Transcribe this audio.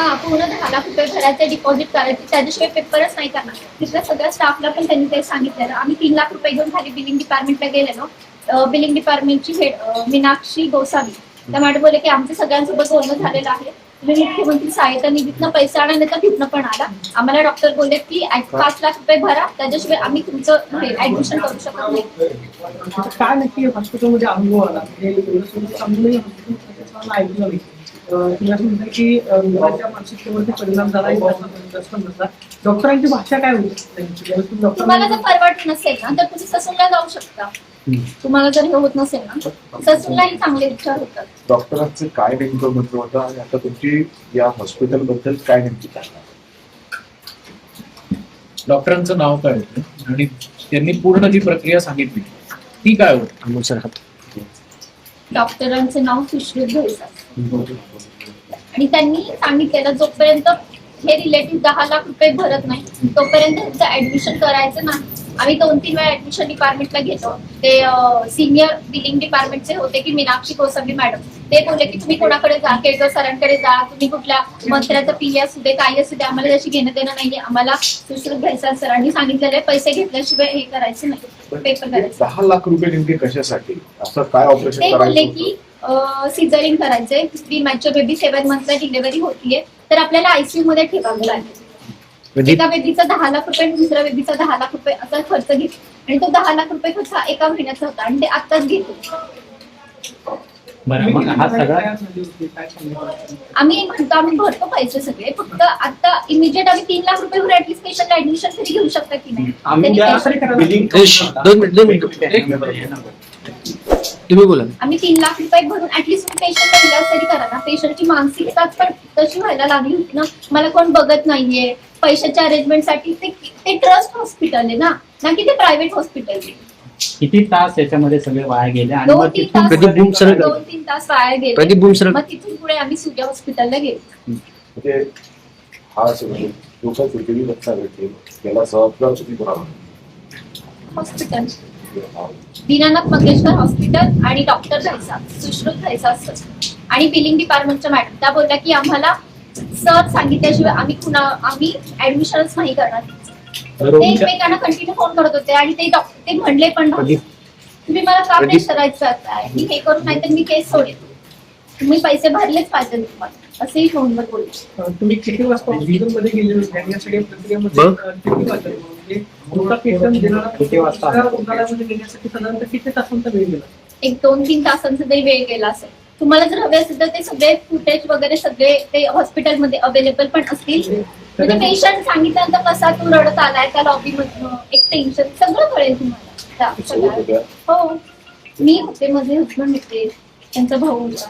हा पूर्ण दहा लाख रुपये भरायचे डिपॉझिट करायचे त्याच्याशिवाय पेपरच नाही करणार. तिथल्या सगळ्या स्टाफला पण त्यांनी ते सांगितलेलं. आम्ही तीन लाख रुपये घेऊन खाली बिलिंग डिपार्टमेंटला गेलेलो. बिलिंग डिपार्टमेंटची हेड मीनाक्षी गोसावी. त्या मॅडम बोलले की आमच्या सगळ्यांसोबत बोलणं झालेलं आहे. तुम्ही मुख्यमंत्री सहायता निधीतनं पैसा आणा नाही तर तिथनं पण आला आम्हाला डॉक्टर बोलले की पाच लाख रुपये भरा. त्याच्याशिवाय आम्ही तुमचं ऍडमिशन करू शकत नाही. काय नक्की हॉस्पिटलमध्ये अनुभव आला? की मानसिकतेवरती परिणाम झाला जास्त नसला डॉक्टरांची भाषा काय होती त्यांची? ज्यावेळेस तुम्ही तुम्हाला जर परवडत नसेल ना तर तुम्ही ससूनला जाऊ शकता. तुम्हाला जर हे होत नसेल ना ससूनलाही चांगले विचार होतात. डॉक्टरांचं काय नेमकं मत होतं आणि आता तुमची या हॉस्पिटलबद्दल काय नेमकी काय डॉक्टरांचं नाव काय होतं? आणि त्यांनी पूर्ण जी प्रक्रिया सांगितली ती काय होती? डॉक्टरांचं नाव सुश्रुत आणि त्यांनी सांगितलेलं जोपर्यंत हे रिलेटिव्ह दहा लाख रुपये भरत नाही तोपर्यंत त्यांचं ऍडमिशन करायचं नाही. आम्ही दोन तीन वेळा ऍडमिशन डिपार्टमेंटला घेतो. ते सिनियर बिलिंग डिपार्टमेंटचे होते की मीनाक्षी कोसंबी मॅडम ते बोलले की तुम्ही कोणाकडे जा? केळकर सरांकडे जा. तुम्ही कुठल्या मंत्र्याचं पी असू दे काही असू दे आम्हाला त्याची घेणं देणं नाहीये. आम्हाला सुश्रुत घ्यायचा सरांनी सांगितलेलं आहे पैसे घेतल्याशिवाय हे करायचं नाही. पेपर करायचं. दहा लाख रुपये नेमके कशासाठी? असं काय ऑपरेशन ते बोलले की? सिझरिंग करायचंय. प्री मॅच्युअर बेबी सेव्हन मंथला डिलिव्हरी होतीये. तर आपल्याला आयसीयू मध्ये ठेवावं लागेल. म्हणजे एका बेबीचा दहा लाख रुपये आणि दुसऱ्या बेबीचा दहा लाख रुपये असा खर्च घेतो आणि तो दहा लाख रुपये खर्च हा एका महिन्याचा होता आणि ते आताच घेतो. बरं मग हा सगळा? आम्ही म्हणतो आम्ही भरतो पैसे सगळे. फक्त आता इमिजिएट आम्ही तीन लाख रुपये भरून ऍटलीस्ट पेशंटला ऍडमिशन तरी घेऊ शकता की नाही? त्यांनी दोन मिनिट दोन मिनिट. तुम्ही बोला आम्ही तीन लाख रुपये भरून ऍटलीस्ट पेशंटला इलाज तरी करा ना. पेशंटची मानसिकता पण तशी व्हायला लागली होती ना. मला कोण बघत नाहीये. पैशाच्या अरेंजमेंटसाठी ते ते ट्रस्ट हॉस्पिटल आहे ना. ना की ते प्रायव्हेट हॉस्पिटल आहे. किती तास याच्यामध्ये सगळे वाया गेले आणि दोन मग तीन तिथून तास सर- दोन तीन तास वाया गेले. प्रदीप मग तिथून पुढे आम्ही सूर्य हॉस्पिटलला गेलो. म्हणजे हा सगळं लोक पृथ्वी लक्षात भेटेल याला जबाबदार तुम्ही करावं हॉस्पिटल दीनानाथ मंगेशकर हॉस्पिटल आणि डॉक्टर घ्यायचा सुश्रुत घ्यायचा सर. आणि बिलिंग डिपार्टमेंटच्या मॅडम त्या बोलल्या की आम्हाला सर सांगितल्याशिवाय आम्ही कुणा आम्ही ऍडमिशनच नाही करणार. ते एकमेकांना कंटिन्यू फोन करत होते आणि ते डॉक्टर ते म्हणले पण नव्हते. तुम्ही मला का प्रेशरायचं आहे? मी हे करू नाही तर मी केस सोडेन. तुम्ही पैसे भरलेच पाहिजे तुम्हाला. असेही फोनवर बोलले. तुम्ही किती वाजता हॉस्पिटलमध्ये गेले? होते. आणि या सगळ्या प्रक्रियेमध्ये बघ. अं, किती वाजता तुमचा पेशंट देणारा किती वाजता? दुसऱ्या रुग्णालयामध्ये नेण्यासाठी साधारणतः किती तासांचा वेळ गेला? एक दोन तीन तासांचा तरी वेळ गेला असेल. तुम्हाला जर हवे असेल तर ते सगळे फुटेज वगैरे सगळे ते हॉस्पिटलमध्ये अवेलेबल पण असतील. म्हणजे पेशंट सांगितल्यानंतर कसा तू रडत आलाय त्या लॉबी मधनं एक टेन्शन सगळं कळेल तुम्हाला. हो. मी होते माझे हजबंड होते त्यांचा भाऊ होता.